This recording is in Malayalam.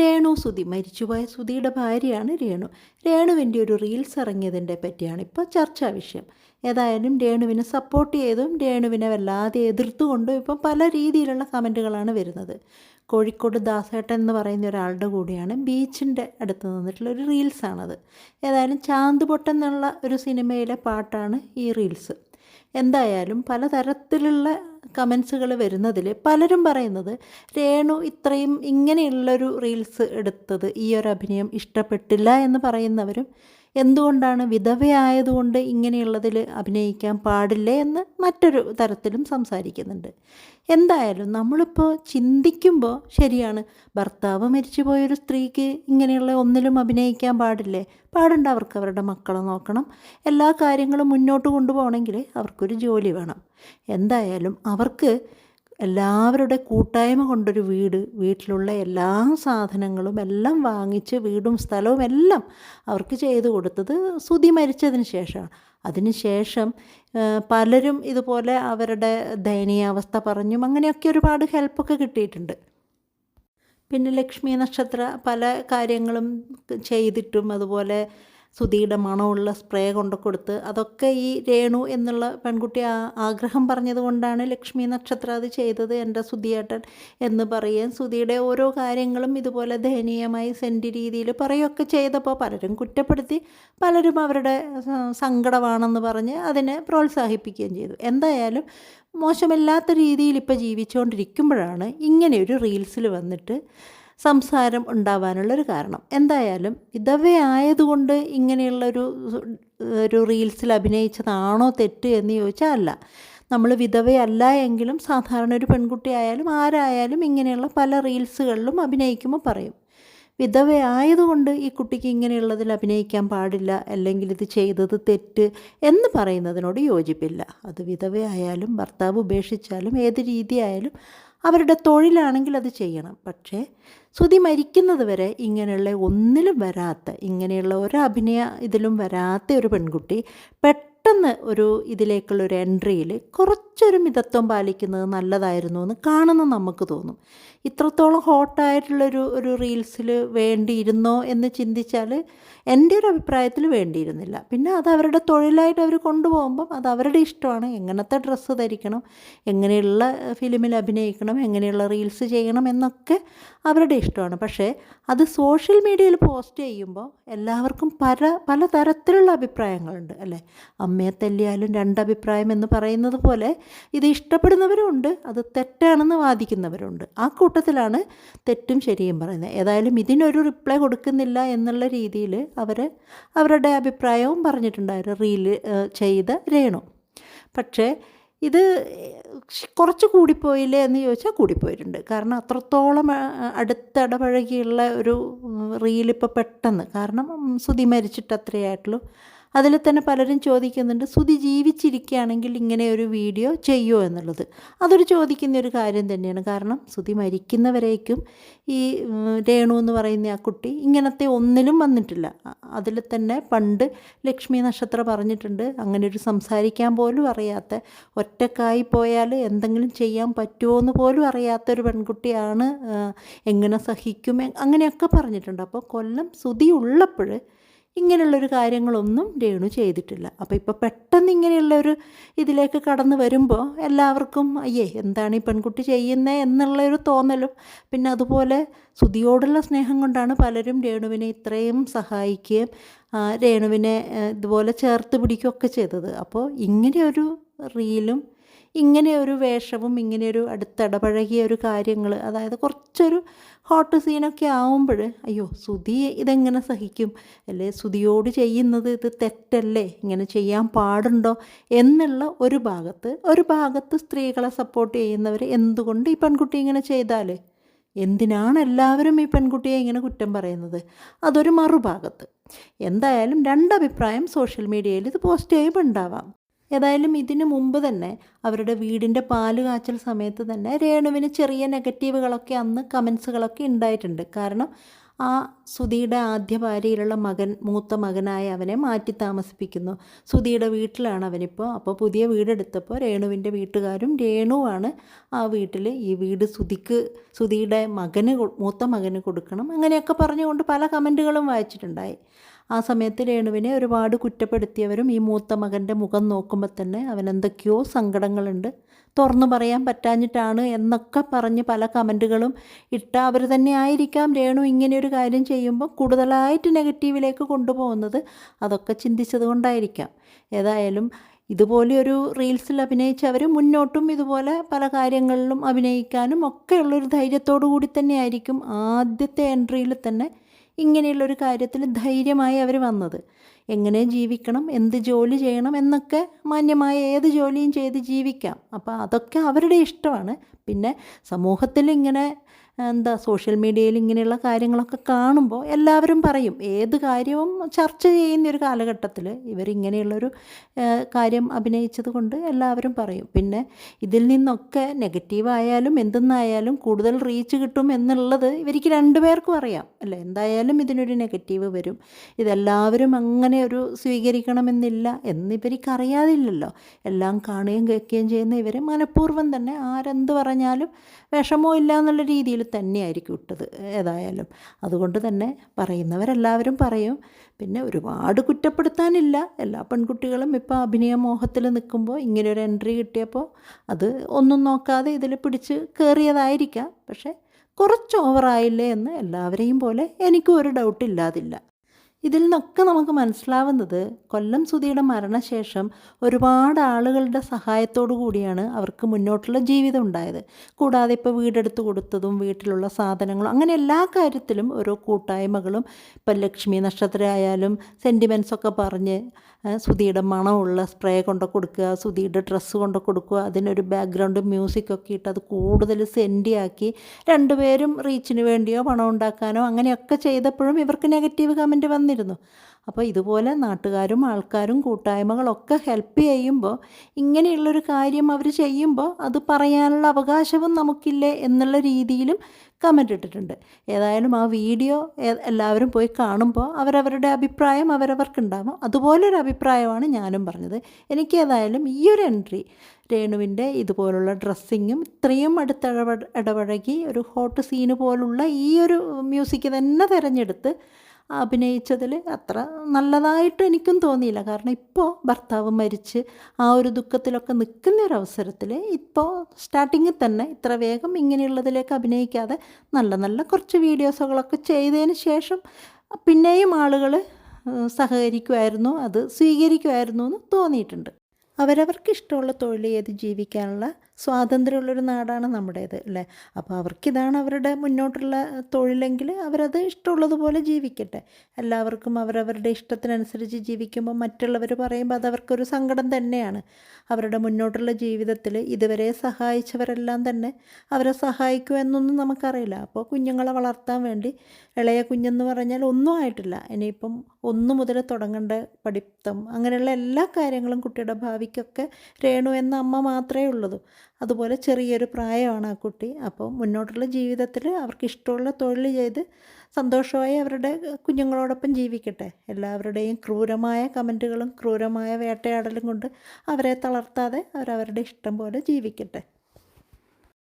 രേണു സുധി. മരിച്ചുപോയ സുധിയുടെ ഭാര്യയാണ് രേണു. രേണുവിന്റെ ഒരു റീൽസ് ഇറങ്ങിയതിന്റെ പറ്റിയാണ് ഇപ്പോൾ ചർച്ചാ വിഷയം. ഏതായാലും രേണുവിനെ സപ്പോർട്ട് ചെയ്തും രേണുവിനെ വല്ലാതെ എതിർത്തുകൊണ്ടും ഇപ്പം പല രീതിയിലുള്ള കമന്റുകളാണ് വരുന്നത്. കോഴിക്കോട് ദാസേട്ടൻ എന്ന് പറയുന്ന ഒരാളുടെ കൂടിയാണ് ബീച്ചിന്റെ അടുത്ത് നിന്നിട്ടുള്ള ഒരു റീൽസാണത്. ഏതായാലും ചാന്ത് പൊട്ടെന്നുള്ള ഒരു സിനിമയിലെ പാട്ടാണ് ഈ റീൽസ്. എന്തായാലും പലതരത്തിലുള്ള കമൻസുകൾ വരുന്നതിൽ പലരും പറയുന്നത് രേണു ഇത്രയും ഇങ്ങനെയുള്ളൊരു റീൽസ് എടുത്തത് ഈ ഒരു അഭിനയം ഇഷ്ടപ്പെട്ടില്ല എന്ന് പറയുന്നവരും എന്തുകൊണ്ടാണ് വിധവയായതുകൊണ്ട് ഇങ്ങനെയുള്ളതിൽ അഭിനയിക്കാൻ പാടില്ലേ എന്ന് മറ്റൊരു തരത്തിലും സംസാരിക്കുന്നുണ്ട്. എന്തായാലും നമ്മളിപ്പോൾ ചിന്തിക്കുമ്പോൾ ശരിയാണ് ഭർത്താവ് മരിച്ചു പോയൊരു സ്ത്രീക്ക് ഇങ്ങനെയുള്ള ഒന്നിലും അഭിനയിക്കാൻ പാടില്ലേ? പാടുണ്ട് അവർക്ക് അവരുടെ മക്കളെ നോക്കണം. എല്ലാ കാര്യങ്ങളും മുന്നോട്ട് കൊണ്ടുപോകണമെങ്കിൽ അവർക്കൊരു ജോലി വേണം. എന്തായാലും അവർക്ക് എല്ലാവരുടെ കൂട്ടായ്മ കൊണ്ടൊരു വീട് വീട്ടിലുള്ള എല്ലാ സാധനങ്ങളും എല്ലാം വാങ്ങിച്ച് വീടും സ്ഥലവും എല്ലാം അവർക്ക് ചെയ്തു കൊടുത്തത് സുതി മരിച്ചതിന് ശേഷമാണ്. അതിന് ശേഷം പലരും ഇതുപോലെ അവരുടെ ദയനീയാവസ്ഥ പറഞ്ഞും അങ്ങനെയൊക്കെ ഒരുപാട് ഹെൽപ്പൊക്കെ കിട്ടിയിട്ടുണ്ട്. പിന്നെ ലക്ഷ്മി നക്ഷത്ര പല കാര്യങ്ങളും ചെയ്തിട്ടും അതുപോലെ സുധിയുടെ മണമുള്ള സ്പ്രേ കൊണ്ട് കൊടുത്ത് അതൊക്കെ ഈ രേണു എന്നുള്ള പെൺകുട്ടി ആഗ്രഹം പറഞ്ഞതുകൊണ്ടാണ് ലക്ഷ്മി നക്ഷത്രം അത് ചെയ്തത് എന്റെ സുധിയേട്ടൻ എന്ന് പറയുകയും സുധിയുടെ ഓരോ കാര്യങ്ങളും ഇതുപോലെ ദയനീയമായി സെന്റ് രീതിയിൽ പറയുകയൊക്കെ ചെയ്തപ്പോൾ പലരും കുറ്റപ്പെടുത്തി പലരും അവരുടെ സങ്കടമാണെന്ന് പറഞ്ഞ് അതിനെ പ്രോത്സാഹിപ്പിക്കുകയും ചെയ്തു. എന്തായാലും മോശമില്ലാത്ത രീതിയിൽ ഇപ്പോൾ ജീവിച്ചുകൊണ്ടിരിക്കുമ്പോഴാണ് ഇങ്ങനെ ഒരു റീൽസിൽ വന്നിട്ട് സംസാരം ഉണ്ടാവാനുള്ളൊരു കാരണം. എന്തായാലും വിധവയായതുകൊണ്ട് ഇങ്ങനെയുള്ളൊരു ഒരു റീൽസിൽ അഭിനയിച്ചതാണോ തെറ്റ് എന്ന് ചോദിച്ചാൽ അല്ല നമ്മൾ വിധവയല്ല എങ്കിലും സാധാരണ ഒരു പെൺകുട്ടി ആയാലും ആരായാലും ഇങ്ങനെയുള്ള പല റീൽസുകളിലും അഭിനയിക്കുമ്പോൾ പറയും. വിധവയായതുകൊണ്ട് ഈ കുട്ടിക്ക് ഇങ്ങനെയുള്ളതിൽ അഭിനയിക്കാൻ പാടില്ല അല്ലെങ്കിൽ ഇത് ചെയ്തത് തെറ്റ് എന്ന് പറയുന്നതിനോട് യോജിപ്പില്ല. അത് വിധവയായാലും ഭർത്താവ് ഉപേക്ഷിച്ചാലും ഏത് രീതിയായാലും അവരുടെ തൊഴിലാണെങ്കിൽ അത് ചെയ്യണം. പക്ഷേ ശ്രുതി മരിക്കുന്നത് വരെ ഇങ്ങനെയുള്ള ഒന്നിലും വരാത്ത ഇങ്ങനെയുള്ള ഒരു അഭിനയ ഇതിലും വരാത്ത ഒരു പെൺകുട്ടി പെട്ടെന്ന് ഒരു ഇതിലേക്കുള്ള ഒരു എൻട്രിയിൽ കുറച്ചൊരു മിതത്വം പാലിക്കുന്നത് നല്ലതായിരുന്നു എന്ന് കാണുന്ന നമുക്ക് തോന്നും. ഇത്രത്തോളം ഹോട്ടായിട്ടുള്ളൊരു ഒരു റീൽസിൽ വേണ്ടിയിരുന്നോ എന്ന് ചിന്തിച്ചാൽ എന്റെ ഒരു അഭിപ്രായത്തിൽ വേണ്ടിയിരുന്നില്ല. പിന്നെ അത് അവരുടെ തൊഴിലായിട്ട് അവർ കൊണ്ടുപോകുമ്പം അത് അവരുടെ ഇഷ്ടമാണ്. എങ്ങനത്തെ ഡ്രസ്സ് ധരിക്കണം എങ്ങനെയുള്ള ഫിലിമിൽ അഭിനയിക്കണം എങ്ങനെയുള്ള റീൽസ് ചെയ്യണം എന്നൊക്കെ അവരുടെ ഇഷ്ടമാണ്. പക്ഷേ അത് സോഷ്യൽ മീഡിയയിൽ പോസ്റ്റ് ചെയ്യുമ്പോൾ എല്ലാവർക്കും പല പല തരത്തിലുള്ള അഭിപ്രായങ്ങളുണ്ട് അല്ലേ? അമ്മയെ തല്ലിയാലും രണ്ടഭിപ്രായം എന്ന് പറയുന്നത് പോലെ ഇത് ഇഷ്ടപ്പെടുന്നവരുണ്ട് അത് തെറ്റാണെന്ന് വാദിക്കുന്നവരുണ്ട്. ആ കൂട്ടത്തിലാണ് തെറ്റും ശരിയും പറയുന്നത്. ഏതായാലും ഇതിനൊരു റിപ്ലൈ കൊടുക്കുന്നില്ല എന്നുള്ള രീതിയിൽ അവർ അവരുടെ അഭിപ്രായവും പറഞ്ഞിട്ടുണ്ടായിരുന്നു റീൽ ചെയ്ത രേണു. പക്ഷേ ഇത് കുറച്ച് കൂടിപ്പോയില്ലേ എന്ന് ചോദിച്ചാൽ കൂടിപ്പോയിട്ടുണ്ട്. കാരണം അത്രത്തോളം അടുത്തിടപഴകിയുള്ള ഒരു റീലിപ്പോൾ പെട്ടെന്ന്. കാരണം സുതി മരിച്ചിട്ട് അത്രയായിട്ടുള്ളൂ അതിൽ തന്നെ പലരും ചോദിക്കുന്നുണ്ട് സുതി ജീവിച്ചിരിക്കുകയാണെങ്കിൽ ഇങ്ങനെ ഒരു വീഡിയോ ചെയ്യുമോ എന്നുള്ളത്. അതൊരു ചോദിക്കുന്ന ഒരു കാര്യം തന്നെയാണ്. കാരണം സുതി മരിക്കുന്നവരേക്കും ഈ രേണു എന്ന് പറയുന്ന ആ കുട്ടി ഇങ്ങനത്തെ ഒന്നിലും വന്നിട്ടില്ല. അതിൽ തന്നെ പണ്ട് ലക്ഷ്മി നക്ഷത്ര പറഞ്ഞിട്ടുണ്ട് അങ്ങനെ ഒരു സംസാരിക്കാൻ പോലും അറിയാത്ത ഒറ്റക്കായി പോയാൽ എന്തെങ്കിലും ചെയ്യാൻ പറ്റുമോ എന്ന് പോലും അറിയാത്ത ഒരു പെൺകുട്ടിയാണ് എങ്ങനെ സഹിക്കും? അങ്ങനെയൊക്കെ പറഞ്ഞിട്ടുണ്ട്. അപ്പോൾ കൊല്ലം സുതി ഉള്ളപ്പോൾ ഇങ്ങനെയുള്ളൊരു കാര്യങ്ങളൊന്നും രേണു ചെയ്തിട്ടില്ല. അപ്പോൾ ഇപ്പോൾ പെട്ടെന്ന് ഇങ്ങനെയുള്ളൊരു ഇതിലേക്ക് കടന്നു വരുമ്പോൾ എല്ലാവർക്കും അയ്യേ എന്താണ് ഈ പെൺകുട്ടി ചെയ്യുന്നത് എന്നുള്ളൊരു തോന്നലും പിന്നെ അതുപോലെ സുതിയോടുള്ള സ്നേഹം കൊണ്ടാണ് പലരും രേണുവിനെ ഇത്രയും സഹായിക്കുകയും രേണുവിനെ ഇതുപോലെ ചേർത്ത് പിടിക്കുകയൊക്കെ ചെയ്തത്. അപ്പോൾ ഇങ്ങനെയൊരു റീലും ഇങ്ങനെ ഒരു വേഷവും ഇങ്ങനെയൊരു അടുത്തിടപഴകിയ ഒരു കാര്യങ്ങൾ അതായത് കുറച്ചൊരു ഹോട്ട് സീനൊക്കെ ആവുമ്പോൾ അയ്യോ സുതി ഇതെങ്ങനെ സഹിക്കും? അല്ലേ സുതിയോട് ചെയ്യുന്നത് ഇത് തെറ്റല്ലേ? ഇങ്ങനെ ചെയ്യാൻ പാടുണ്ടോ? എന്നുള്ള ഒരു ഭാഗത്ത് ഒരു ഭാഗത്ത് സ്ത്രീകളെ സപ്പോർട്ട് ചെയ്യുന്നവർ എന്തുകൊണ്ട് ഈ പെൺകുട്ടി ഇങ്ങനെ ചെയ്താൽ എന്തിനാണ് എല്ലാവരും ഈ പെൺകുട്ടിയെ ഇങ്ങനെ കുറ്റം പറയുന്നത്? അതൊരു മറുഭാഗത്ത്. എന്തായാലും രണ്ടഭിപ്രായം സോഷ്യൽ മീഡിയയിൽ ഇത് പോസ്റ്റ് ചെയ്യുമ്പോൾ ഉണ്ടാവാം. ഏതായാലും ഇതിനു മുമ്പ് തന്നെ അവരുടെ വീടിന്റെ പാൽ കാച്ചൽ സമയത്ത് തന്നെ രേണുവിന് ചെറിയ നെഗറ്റീവുകളൊക്കെ അന്ന് കമൻസുകളൊക്കെ ഉണ്ടായിട്ടുണ്ട്. കാരണം ആ സുധിയുടെ ആദ്യ ഭാര്യയിലുള്ള മകൻ മൂത്ത മകനായ അവനെ മാറ്റി താമസിപ്പിക്കുന്നു. സുധിയുടെ വീട്ടിലാണ് അവനിപ്പോൾ. അപ്പോൾ പുതിയ വീടെടുത്തപ്പോൾ രേണുവിന്റെ വീട്ടുകാരും രേണുവാണ് ആ വീട്ടിൽ ഈ വീട് സുധിക്ക് സുധിയുടെ മകന് മൂത്ത മകന് കൊടുക്കണം അങ്ങനെയൊക്കെ പറഞ്ഞുകൊണ്ട് പല കമന്റുകളും വായിച്ചിട്ടുണ്ടായി. ആ സമയത്ത് രേണുവിനെ ഒരുപാട് കുറ്റപ്പെടുത്തിയവരും ഈ മൂത്ത മകന്റെ മുഖം നോക്കുമ്പോൾ തന്നെ അവൻ എന്തൊക്കെയോ സങ്കടങ്ങളുണ്ട്. തുറന്നു പറയാൻ പറ്റാഞ്ഞിട്ടാണ് എന്നൊക്കെ പറഞ്ഞ് പല കമന്റുകളും ഇട്ട അവർ തന്നെ ആയിരിക്കാം രേണു ഇങ്ങനെയൊരു കാര്യം ചെയ്യുമ്പോൾ കൂടുതലായിട്ട് നെഗറ്റീവിലേക്ക് കൊണ്ടുപോകുന്നത്. അതൊക്കെ ചിന്തിച്ചത് കൊണ്ടായിരിക്കാം. ഏതായാലും ഇതുപോലെ ഒരു റീൽസിൽ അഭിനയിച്ചവർ മുന്നോട്ടും ഇതുപോലെ പല കാര്യങ്ങളിലും അഭിനയിക്കാനും ഒക്കെയുള്ളൊരു ധൈര്യത്തോടു കൂടി തന്നെയായിരിക്കും ആദ്യത്തെ എൻട്രിയിൽ തന്നെ ഇങ്ങനെയുള്ളൊരു കാര്യത്തിൽ ധൈര്യമായി അവർ വന്നത്. എങ്ങനെ ജീവിക്കണം എന്ത് ജോലി ചെയ്യണം എന്നൊക്കെ മാന്യമായ ഏത് ജോലിയും ചെയ്ത് ജീവിക്കാം. അപ്പോൾ അതൊക്കെ അവരുടെ ഇഷ്ടമാണ്. പിന്നെ സമൂഹത്തിൽ ഇങ്ങനെ എന്താ സോഷ്യൽ മീഡിയയിൽ ഇങ്ങനെയുള്ള കാര്യങ്ങളൊക്കെ കാണുമ്പോൾ എല്ലാവരും പറയും ഏത് കാര്യവും ചർച്ച ചെയ്യുന്ന ഒരു കാലഘട്ടത്തിൽ ഇവരിങ്ങനെയുള്ളൊരു കാര്യം അഭിനയിച്ചത് കൊണ്ട് എല്ലാവരും പറയും. പിന്നെ ഇതിൽ നിന്നൊക്കെ നെഗറ്റീവായാലും എന്തെന്നായാലും കൂടുതൽ റീച്ച് കിട്ടും എന്നുള്ളത് ഇവർക്ക് രണ്ടുപേർക്കും അറിയാം. അല്ലേ? എന്തായാലും ഇതിനൊരു നെഗറ്റീവ് വരും. ഇതെല്ലാവരും അങ്ങനെ ഒരു സ്വീകരിക്കണമെന്നില്ല എന്നിവർക്കറിയാതില്ലല്ലോ എല്ലാം കാണുകയും കേൾക്കുകയും ചെയ്യുന്ന ഇവർ മനഃപൂർവം തന്നെ ആരെന്ത് പറഞ്ഞാലും വിഷമോ ഇല്ല എന്നുള്ള രീതിയിൽ തന്നെയായിരിക്കും ഇട്ടത് ഏതായാലും. അതുകൊണ്ട് തന്നെ പറയുന്നവരെല്ലാവരും പറയും പിന്നെ ഒരുപാട് കുറ്റപ്പെടുത്താനില്ല. എല്ലാ പെൺകുട്ടികളും ഇപ്പോൾ അഭിനയ മോഹത്തിൽ നിൽക്കുമ്പോൾ ഇങ്ങനെ ഒരു എൻട്രി കിട്ടിയപ്പോൾ അത് ഒന്നും നോക്കാതെ ഇതിൽ പിടിച്ച് കയറിയതായിരിക്കാം. പക്ഷേ കുറച്ച് ഓവറായില്ലേ എന്ന് എല്ലാവരെയും പോലെ എനിക്കും ഒരു ഡൗട്ട് ഇല്ലാതില്ല. ഇതിൽ നിന്നൊക്കെ നമുക്ക് മനസ്സിലാവുന്നത് കൊല്ലം സുധിയുടെ മരണശേഷം ഒരുപാട് ആളുകളുടെ സഹായത്തോടു കൂടിയാണ് അവർക്ക് മുന്നോട്ടുള്ള ജീവിതം ഉണ്ടായത്. കൂടാതെ ഇപ്പോൾ വീടെടുത്ത് കൊടുത്തതും വീട്ടിലുള്ള സാധനങ്ങളും അങ്ങനെ എല്ലാ കാര്യത്തിലും ഓരോ കൂട്ടായ്മകളും ഇപ്പം ലക്ഷ്മി നക്ഷത്രമായാലും സെന്റിമെൻസൊക്കെ പറഞ്ഞ് സുധിയുടെ മണമുള്ള സ്പ്രേ കൊണ്ട് കൊടുക്കുക സുധിയുടെ ഡ്രസ്സ് കൊണ്ട് കൊടുക്കുക അതിനൊരു ബാക്ക്ഗ്രൗണ്ട് മ്യൂസിക്കൊക്കെ ഇട്ട് അത് കൂടുതൽ സെൻഡിയാക്കി രണ്ടുപേരും റീച്ചിന് വേണ്ടിയോ പണം ഉണ്ടാക്കാനോ അങ്ങനെയൊക്കെ ചെയ്തപ്പോഴും ഇവർക്ക് നെഗറ്റീവ് കമന്റ് വന്നിരുന്നു അപ്പോൾ ഇതുപോലെ നാട്ടുകാരും ആൾക്കാരും കൂട്ടായ്മകളൊക്കെ ഹെൽപ്പ് ചെയ്യുമ്പോൾ ഇങ്ങനെയുള്ളൊരു കാര്യം അവർ ചെയ്യുമ്പോൾ അത് പറയാനുള്ള അവകാശവും നമുക്കില്ലേ എന്നുള്ള രീതിയിലും കമന്റ് ഇട്ടിട്ടുണ്ട്. ഏതായാലും ആ വീഡിയോ എല്ലാവരും പോയി കാണുമ്പോൾ അവരവരുടെ അഭിപ്രായം അവരവർക്കുണ്ടാകും അതുപോലൊരു അഭിപ്രായമാണ് ഞാനും പറഞ്ഞത്. എനിക്ക് ഏതായാലും ഈ ഒരു എൻട്രി രേണുവിന്റെ ഇതുപോലുള്ള ഡ്രസ്സിങ്ങും ഇത്രയും അടുത്ത ഇടപഴകി ഒരു ഹോട്ട് സീന് പോലുള്ള ഈ ഒരു മ്യൂസിക് തന്നെ തിരഞ്ഞെടുത്ത് അഭിനയിച്ചതിൽ അത്ര നല്ലതായിട്ട് എനിക്കും തോന്നിയില്ല. കാരണം ഇപ്പോൾ ഭർത്താവ് മരിച്ച് ആ ഒരു ദുഃഖത്തിലൊക്കെ നിൽക്കുന്ന ഒരു അവസരത്തിൽ ഇപ്പോൾ സ്റ്റാർട്ടിങ്ങിൽ തന്നെ ഇത്ര വേഗം ഇങ്ങനെയുള്ളതിലേക്ക് അഭിനയിക്കാതെ നല്ല നല്ല കുറച്ച് വീഡിയോസുകളൊക്കെ ചെയ്തതിന് ശേഷം പിന്നെയും ആളുകൾ സഹകരിക്കുമായിരുന്നു. അത് സ്വീകരിക്കുമായിരുന്നു എന്ന് തോന്നിയിട്ടുണ്ട്. അവരവർക്ക് ഇഷ്ടമുള്ള തൊഴിൽ ചെയ്ത് ജീവിക്കാനുള്ള സ്വാതന്ത്ര്യമുള്ളൊരു നാടാണ് നമ്മുടേത് അല്ലേ? അപ്പോൾ അവർക്കിതാണ് അവരുടെ മുന്നോട്ടുള്ള തൊഴിലെങ്കിൽ അവരത് ഇഷ്ടമുള്ളതുപോലെ ജീവിക്കട്ടെ. എല്ലാവർക്കും അവരവരുടെ ഇഷ്ടത്തിനനുസരിച്ച് ജീവിക്കുമ്പോൾ മറ്റുള്ളവർ പറയുമ്പോൾ അത് അവർക്കൊരു സങ്കടം തന്നെയാണ്. അവരുടെ മുന്നോട്ടുള്ള ജീവിതത്തിൽ ഇതുവരെ സഹായിച്ചവരെല്ലാം തന്നെ അവരെ സഹായിക്കുമെന്നൊന്നും നമുക്കറിയില്ല. അപ്പോൾ കുഞ്ഞുങ്ങളെ വളർത്താൻ വേണ്ടി ഇളയ കുഞ്ഞെന്ന് പറഞ്ഞാൽ ഒന്നും ആയിട്ടില്ല. ഇനിയിപ്പം ഒന്നു മുതൽ തുടങ്ങേണ്ട പഠിത്തം അങ്ങനെയുള്ള എല്ലാ കാര്യങ്ങളും കുട്ടിയുടെ ഭാവിക്കൊക്കെ രേണു എന്ന അമ്മ മാത്രമേ ഉള്ളൂ. അതുപോലെ ചെറിയൊരു പ്രായമാണ് ആ കുട്ടി. അപ്പോൾ മുന്നോട്ടുള്ള ജീവിതത്തിൽ അവർക്ക് ഇഷ്ടമുള്ള തൊഴിൽ ചെയ്ത് സന്തോഷമായി അവരുടെ കുഞ്ഞുങ്ങളോടൊപ്പം ജീവിക്കട്ടെ. എല്ലാവരുടെയും ക്രൂരമായ കമന്റുകളും ക്രൂരമായ വേട്ടയാടലും കൊണ്ട് അവരെ തളർത്താതെ അവരവരുടെ ഇഷ്ടം പോലെ ജീവിക്കട്ടെ.